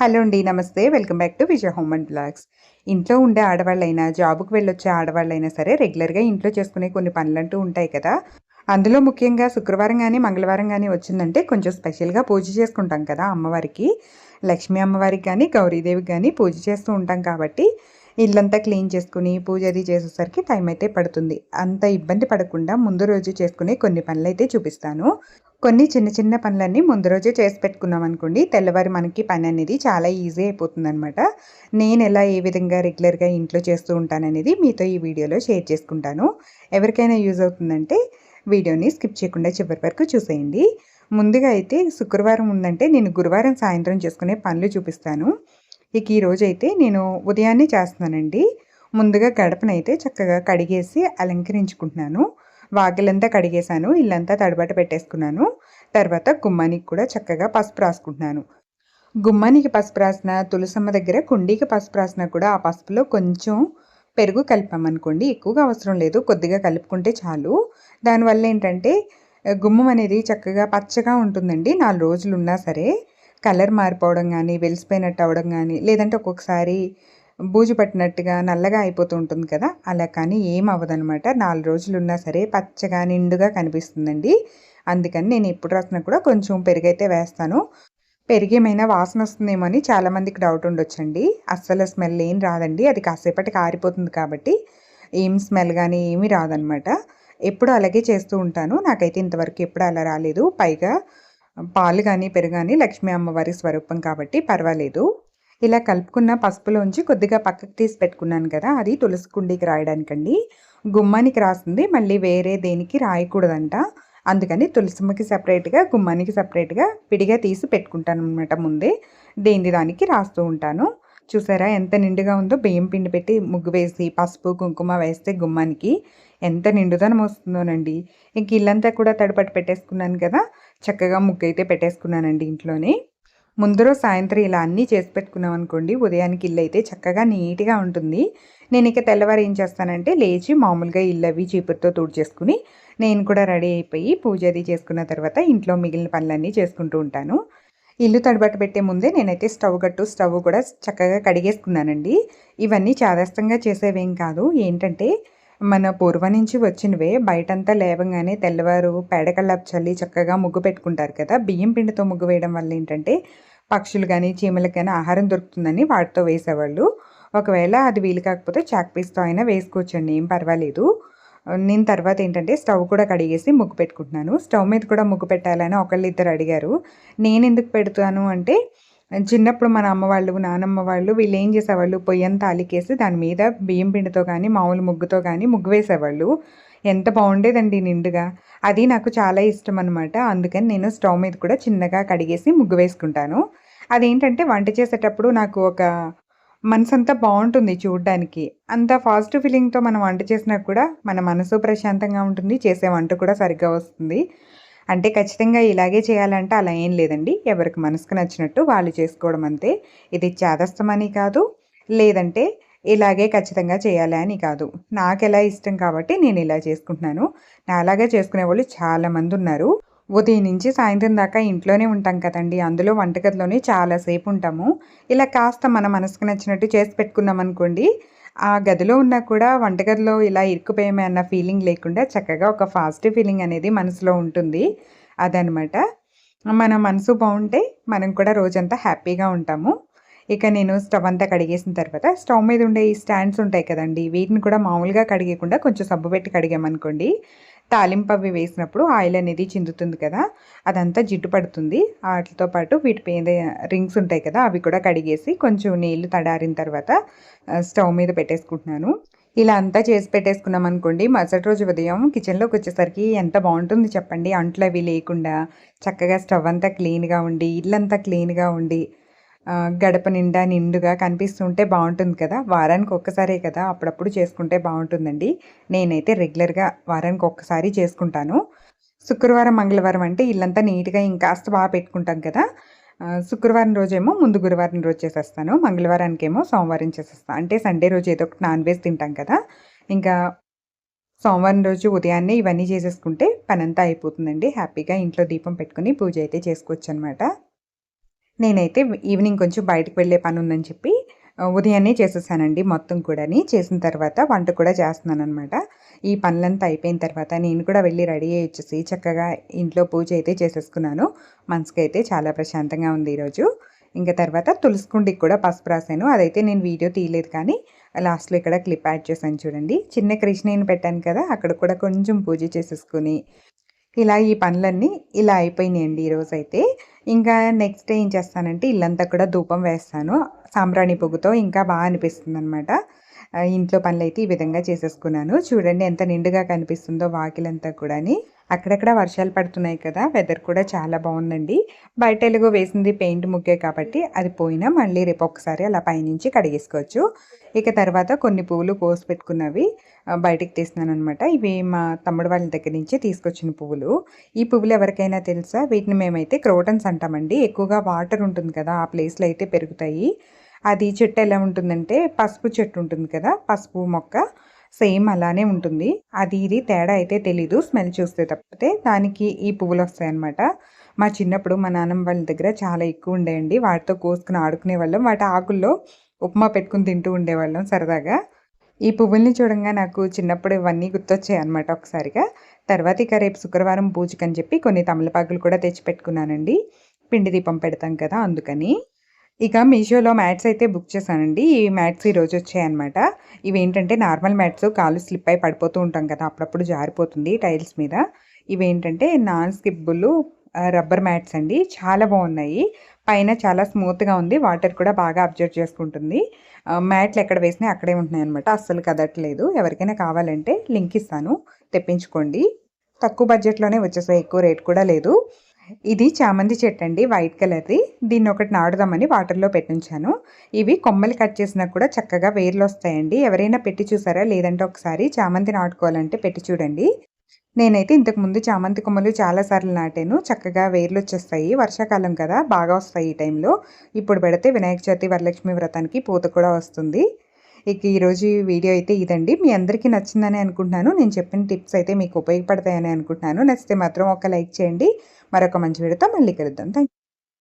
Hello అండి నమస్తే. Welcome back to Vijaya home and blogs. ఇంట్లో ఉండే ఆడవాళ్ళైనా జాబుకు వెళ్ళొచ్చే ఆడవాళ్ళైనా సరే రెగ్యులర్గా ఇంట్లో చేసుకునే కొన్ని పనులంటూ ఉంటాయి కదా. అందులో ముఖ్యంగా శుక్రవారం కానీ మంగళవారం కానీ వచ్చిందంటే కొంచెం స్పెషల్గా పూజ చేసుకుంటాం కదా అమ్మవారికి. లక్ష్మీ అమ్మవారికి కానీ గౌరీదేవికి కానీ పూజ చేస్తూ ఉంటాం కాబట్టి ఇల్లంతా క్లీన్ చేసుకుని పూజ అది చేసేసరికి టైం అయితే పడుతుంది. అంత ఇబ్బంది పడకుండా ముందు రోజు చేసుకునే కొన్ని పనులు అయితే చూపిస్తాను. కొన్ని చిన్న చిన్న పనులన్నీ ముందు రోజే చేసి పెట్టుకున్నాం అనుకోండి. తెల్లవారి మనకి పని అనేది చాలా ఈజీ అయిపోతుంది అనమాట నేను ఎలా ఏ విధంగా రెగ్యులర్గా ఇంట్లో చేస్తూ ఉంటాననేది మీతో ఈ వీడియోలో షేర్ చేసుకుంటాను. ఎవరికైనా యూజ్ అవుతుందంటే వీడియోని స్కిప్ చేయకుండా చివరి వరకు చూసేయండి. ముందుగా అయితే శుక్రవారం ఉందంటే నేను గురువారం సాయంత్రం చేసుకునే పనులు చూపిస్తాను. ఇక ఈరోజు అయితే నేను ఉదయాన్నే చేస్తున్నానండి. ముందుగా గడపనైతే చక్కగా కడిగేసి అలంకరించుకుంటున్నాను. వాకిలంతా కడిగేశాను ఇల్లంతా తడబట పెట్టేసుకున్నాను. తర్వాత గుమ్మానికి కూడా చక్కగా పసుపు రాసుకుంటున్నాను. గుమ్మానికి పసుపు రాసిన తులసమ్మ దగ్గర కుండీకి పసుపు రాసిన కూడా ఆ పసుపులో కొంచెం పెరుగు కలిపామనుకోండి ఎక్కువగా అవసరం లేదు కొద్దిగా కలుపుకుంటే చాలు. దానివల్ల ఏంటంటే గుమ్మం అనేది చక్కగా పచ్చగా ఉంటుందండి. నాలుగు రోజులు ఉన్నా సరే. కలర్ మారిపోవడం కానీ వెలిసిపోయినట్టు అవ్వడం కానీ లేదంటే ఒక్కొక్కసారి బూజు పట్టినట్టుగా నల్లగా అయిపోతూ ఉంటుంది కదా? అలా కానీ ఏం అవ్వదనమాట నాలుగు రోజులు ఉన్నా సరే పచ్చగా నిండుగా కనిపిస్తుందండి. అందుకని నేను ఎప్పుడు రాసినా కూడా కొంచెం పెరుగైతే వేస్తాను. పెరిగేమైనా వాసన వస్తుందేమో అని చాలామందికి డౌట్ ఉండొచ్చండి. అస్సలు స్మెల్ ఏం రాదండి. అది కాసేపటికి ఆరిపోతుంది కాబట్టి ఏం స్మెల్ కానీ ఏమీ రాదనమాట ఎప్పుడు అలాగే చేస్తూ ఉంటాను. నాకైతే ఇంతవరకు ఎప్పుడు అలా రాలేదు. పైగా పాలు కానీ పెరుగు కానీ లక్ష్మీ అమ్మవారి స్వరూపం కాబట్టి పర్వాలేదు. ఇలా కలుపుకున్న పసుపులోంచి కొద్దిగా పక్కకు తీసి పెట్టుకున్నాను కదా అది తులసి కుండీకి రాయడానికండి. గుమ్మానికి రాస్తుంది మళ్ళీ వేరే దేనికి రాయకూడదంట. అందుకని తులసిమ్మకి సపరేట్గా గుమ్మానికి సపరేట్గా విడిగా తీసి పెట్టుకుంటాను అనమాట ముందే. దేని దానికి రాస్తూ ఉంటాను. చూసారా ఎంత నిండుగా ఉందో? బియ్యం పిండి పెట్టి ముగ్గు వేసి పసుపు కుంకుమ వేస్తే గుమ్మానికి ఎంత నిండుదనం వస్తుందోనండి. ఇంక ఇల్లంతా కూడా తడిపట్టు పెట్టేసుకున్నాను కదా చక్కగా ముగ్గు అయితే పెట్టేసుకున్నానండి ఇంట్లోనే. ముందు రోజు సాయంత్రం ఇలా అన్నీ చేసి పెట్టుకున్నాం అనుకోండి ఉదయానికి ఇల్లు అయితే చక్కగా నీట్గా ఉంటుంది. నేను ఇక తెల్లవారు ఏం చేస్తానంటే లేచి మామూలుగా ఇల్లు అవి చీపురుతో తుడిచేసుకుని నేను కూడా రెడీ అయిపోయి పూజ అది చేసుకున్న తర్వాత ఇంట్లో మిగిలిన పనులన్నీ చేసుకుంటూ ఉంటాను. ఇల్లు తడబట్ట పెట్టే ముందే నేనైతే స్టవ్ కట్టు స్టవ్ కూడా చక్కగా కడిగేసుకున్నానండి. ఇవన్నీ చాదస్తంగా చేసేవేం కాదు. ఏంటంటే మన పూర్వం నుంచి వచ్చినవే బయటంతా లేవగానే తెల్లవారు పేడకళ్ళపు చల్లి చక్కగా ముగ్గు పెట్టుకుంటారు కదా? బియ్యం పిండితో ముగ్గు వేయడం వల్ల ఏంటంటే పక్షులు కానీ చీమలకు కానీ ఆహారం దొరుకుతుందని వాటితో వేసేవాళ్ళు. ఒకవేళ అది వీలు కాకపోతే చాక్ పీస్తో అయినా వేసుకోవచ్చండి ఏం పర్వాలేదు. నేను తర్వాత ఏంటంటే స్టవ్ కూడా కడిగేసి ముగ్గు పెట్టుకుంటున్నాను. స్టవ్ మీద కూడా ముగ్గు పెట్టాలని ఒకళ్ళు ఇద్దరు అడిగారు. నేను ఎందుకు పెడతాను? అంటే చిన్నప్పుడు మన అమ్మ వాళ్ళు నానమ్మ వాళ్ళు వీళ్ళు ఏం చేసేవాళ్ళు? పొయ్యంతా అలికేసి దాని మీద బియ్యం పిండితో కానీ మామూలు ముగ్గుతో కానీ ముగ్గు వేసేవాళ్ళు. ఎంత బాగుండేదండి నిండుగా. అది నాకు చాలా ఇష్టం అనమాట అందుకని నేను స్టవ్ మీద కూడా చిన్నగా కడిగేసి ముగ్గు వేసుకుంటాను. అదేంటంటే వంట చేసేటప్పుడు నాకు ఒక మనసంతా బాగుంటుంది చూడడానికి. అంత ఫాస్ట్ ఫీలింగ్తో మనం వంట చేసినా కూడా మన మనసు ప్రశాంతంగా ఉంటుంది చేసే వంట కూడా సరిగ్గా వస్తుంది. అంటే ఖచ్చితంగా ఇలాగే చేయాలంటే అలా ఏం లేదండి. ఎవరికి మనసుకు నచ్చినట్టు వాళ్ళు చేసుకోవడం అంతే. ఇది చేదస్తమని కాదు లేదంటే ఇలాగే ఖచ్చితంగా చేయాలి అని కాదు. నాకు ఎలా ఇష్టం కాబట్టి నేను ఇలా చేసుకుంటున్నాను. నా అలాగే చేసుకునే వాళ్ళు చాలామంది ఉన్నారు. ఉదయం నుంచి సాయంత్రం దాకా ఇంట్లోనే ఉంటాం కదండి. అందులో వంటగదిలోనే చాలాసేపు ఉంటాము. ఇలా కాస్త మన మనసుకు నచ్చినట్టు చేసి పెట్టుకున్నాం అనుకోండి ఆ గదిలో ఉన్నా కూడా వంటగదిలో ఇలా ఇరుక్కుపోయామే అన్న ఫీలింగ్ లేకుండా చక్కగా ఒక ఫాస్ట్ ఫీలింగ్ అనేది మనసులో ఉంటుంది. అదనమాట మన మనసు బాగుంటే మనం కూడా రోజంతా హ్యాపీగా ఉంటాము. ఇక నేను స్టవ్ అంతా కడిగేసిన తర్వాత స్టవ్ మీద ఉండే ఈ స్టాండ్స్ ఉంటాయి కదండి వీటిని కూడా మామూలుగా కడిగేయకుండా కొంచెం సబ్బు పెట్టి కడిగామనుకోండి తాలింపు అవి వేసినప్పుడు ఆయిల్ అనేది చిందుతుంది కదా అదంతా జిడ్డు పడుతుంది. వాటితో పాటు వీటి మీద రింగ్స్ ఉంటాయి కదా అవి కూడా కడిగేసి కొంచెం నీళ్ళు తడారిన తర్వాత స్టవ్ మీద పెట్టేసుకుంటున్నాను. ఇలా అంతా చేసి పెట్టేసుకున్నాం అనుకోండి మరుసటి రోజు ఉదయం కిచెన్లోకి వచ్చేసరికి ఎంత బాగుంటుంది చెప్పండి. అంట్లు అవి లేకుండా చక్కగా స్టవ్ అంతా క్లీన్గా ఉండి ఇల్లంతా క్లీన్గా ఉండి గడప నిండా నిండుగా కనిపిస్తుంటే బాగుంటుంది కదా. వారానికి ఒక్కసారే కదా అప్పుడప్పుడు చేసుకుంటే బాగుంటుందండి. నేనైతే రెగ్యులర్గా వారానికి ఒక్కసారి చేసుకుంటాను. శుక్రవారం మంగళవారం అంటే ఇల్లంతా నీట్గా ఇంకాస్త బాగా పెట్టుకుంటాం కదా. శుక్రవారం రోజేమో ముందు గురువారం రోజు చేసేస్తాను. మంగళవారానికి ఏమో సోమవారం చేసేస్తాను అంటే సండే రోజు ఏదో ఒకటి నాన్ వెజ్ తింటాం కదా. ఇంకా సోమవారం రోజు ఉదయాన్నే ఇవన్నీ చేసేసుకుంటే పనంతా అయిపోతుందండి. హ్యాపీగా ఇంట్లో దీపం పెట్టుకుని పూజ అయితే చేసుకోవచ్చు అనమాట నేనైతే ఈవినింగ్ కొంచెం బయటకు వెళ్ళే పని ఉందని చెప్పి ఉదయాన్నే చేసేసానండి మొత్తం కూడాని. చేసిన తర్వాత వంట కూడా చేస్తున్నాను అనమాట ఈ పనులంతా అయిపోయిన తర్వాత నేను కూడా వెళ్ళి రెడీ అయ్యి వచ్చేసి చక్కగా ఇంట్లో పూజ అయితే చేసేసుకున్నాను. మనసుకి అయితే చాలా ప్రశాంతంగా ఉంది ఈరోజు. ఇంకా తర్వాత తులసికుండికి కూడా పసుపు రాశాను. అదైతే నేను వీడియో తీయలేదు కానీ లాస్ట్లో ఇక్కడ క్లిప్ యాడ్ చేశాను చూడండి. చిన్న కృష్ణని పెట్టాను కదా అక్కడ కూడా కొంచెం పూజ చేసేసుకుని ఇలా ఈ పనులన్నీ ఇలా అయిపోయినాయండి ఈరోజు అయితే ఇంకా నెక్స్ట్ ఏం చేస్తానంటే ఇల్లంతా కూడా ధూపం వేస్తాను. సాంబ్రాణి పొగ్గుతో ఇంకా బాగా అనిపిస్తుంది అనమాట ఇంట్లో పనులు అయితే ఈ విధంగా చేసేసుకున్నాను. చూడండి ఎంత నిండుగా కనిపిస్తుందో వాకిలంతా కూడాని. అక్కడక్కడ వర్షాలు పడుతున్నాయి కదా వెదర్ కూడా చాలా బాగుందండి. బయట ఎలుగు వేసింది పెయింట్ ముగ్గే కాబట్టి అది పోయినా మళ్ళీ రేపు ఒకసారి అలా పైనుంచి కడిగేసుకోవచ్చు. ఇక తర్వాత కొన్ని పువ్వులు కోసి పెట్టుకున్నవి బయటికి తీస్తున్నాను అనమాట ఇవి మా తమ్ముడు వాళ్ళ దగ్గర నుంచి తీసుకొచ్చిన పువ్వులు. ఈ పువ్వులు ఎవరికైనా తెలుసా? వీటిని మేమైతే క్రోటన్స్ అంటామండి. ఎక్కువగా వాటర్ ఉంటుంది కదా ఆ ప్లేస్లో అయితే పెరుగుతాయి. అది చెట్టు ఎలా ఉంటుందంటే పసుపు చెట్టు ఉంటుంది కదా పసుపు మొక్క. సేమ్ అలానే ఉంటుంది. అది ఇది తేడా అయితే తెలీదు స్మెల్ చూస్తే తప్పితే. దానికి ఈ పువ్వులు వస్తాయన్నమాట. మా చిన్నప్పుడు మా నాన్నమ్మ వాళ్ళ దగ్గర చాలా ఎక్కువ ఉండేయండి. వాటితో కోసుకుని ఆడుకునే వాళ్ళం. వాటి ఆకుల్లో ఉప్మా పెట్టుకుని తింటూ ఉండేవాళ్ళం సరదాగా. ఈ పువ్వుల్ని చూడంగా నాకు చిన్నప్పుడు ఇవన్నీ గుర్తొచ్చాయి అనమాట ఒకసారిగా. తర్వాత ఇక రేపు శుక్రవారం పూజకని చెప్పి కొన్ని తమలపాకులు కూడా తెచ్చి పెట్టుకున్నానండి. పిండి దీపం పెడతాం కదా అందుకని. ఇక మీషోలో మ్యాట్స్ అయితే బుక్ చేశానండి. ఈ మ్యాట్స్ ఈరోజు వచ్చాయన్నమాట. ఇవి ఏంటంటే నార్మల్ మ్యాట్స్ కాలు స్లిప్ అయి పడిపోతూ ఉంటాం కదా అప్పుడప్పుడు జారిపోతుంది టైల్స్ మీద. ఇవి ఏంటంటే నాన్ స్కిబ్బుల్ రబ్బర్ మ్యాట్స్ అండి. చాలా బాగున్నాయి. పైన చాలా స్మూత్గా ఉంది. వాటర్ కూడా బాగా అబ్జర్వ్ చేసుకుంటుంది. మ్యాట్లు ఎక్కడ వేసినా అక్కడే ఉంటున్నాయి అనమాట అస్సలు కదట్లేదు. ఎవరికైనా కావాలంటే లింక్ ఇస్తాను. తెప్పించుకోండి. తక్కువ బడ్జెట్లోనే వచ్చేసాయి. ఎక్కువ రేట్ కూడా లేదు. ఇది చామంతి చెట్టు అండి వైట్ కలర్ది. దీన్ని ఒకటి నాటుదామని వాటర్లో పెట్టించాను. ఇవి కొమ్మలు కట్ చేసినా కూడా చక్కగా వేర్లు వస్తాయండి. ఎవరైనా పెట్టి చూసారా? లేదంటే ఒకసారి చామంతి నాటుకోవాలంటే పెట్టి చూడండి. నేనైతే ఇంతకుముందు చామంతి కొమ్మలు చాలాసార్లు నాటాను. చక్కగా వేర్లు వచ్చేస్తాయి. వర్షాకాలం కదా బాగా వస్తాయి ఈ టైంలో. ఇప్పుడు పెడితే వినాయక చవితి వరలక్ష్మి వ్రతానికి పూత కూడా వస్తుంది. ఇక ఈరోజు ఈ వీడియో అయితే ఇదండి. మీ అందరికీ నచ్చిందని అనుకుంటున్నాను. నేను చెప్పిన టిప్స్ అయితే మీకు ఉపయోగపడతాయని అనుకుంటున్నాను. నచ్చితే మాత్రం ఒక లైక్ చేయండి. మరొక మంచి వీడియోతో మళ్ళీ కలుద్దాం. థ్యాంక్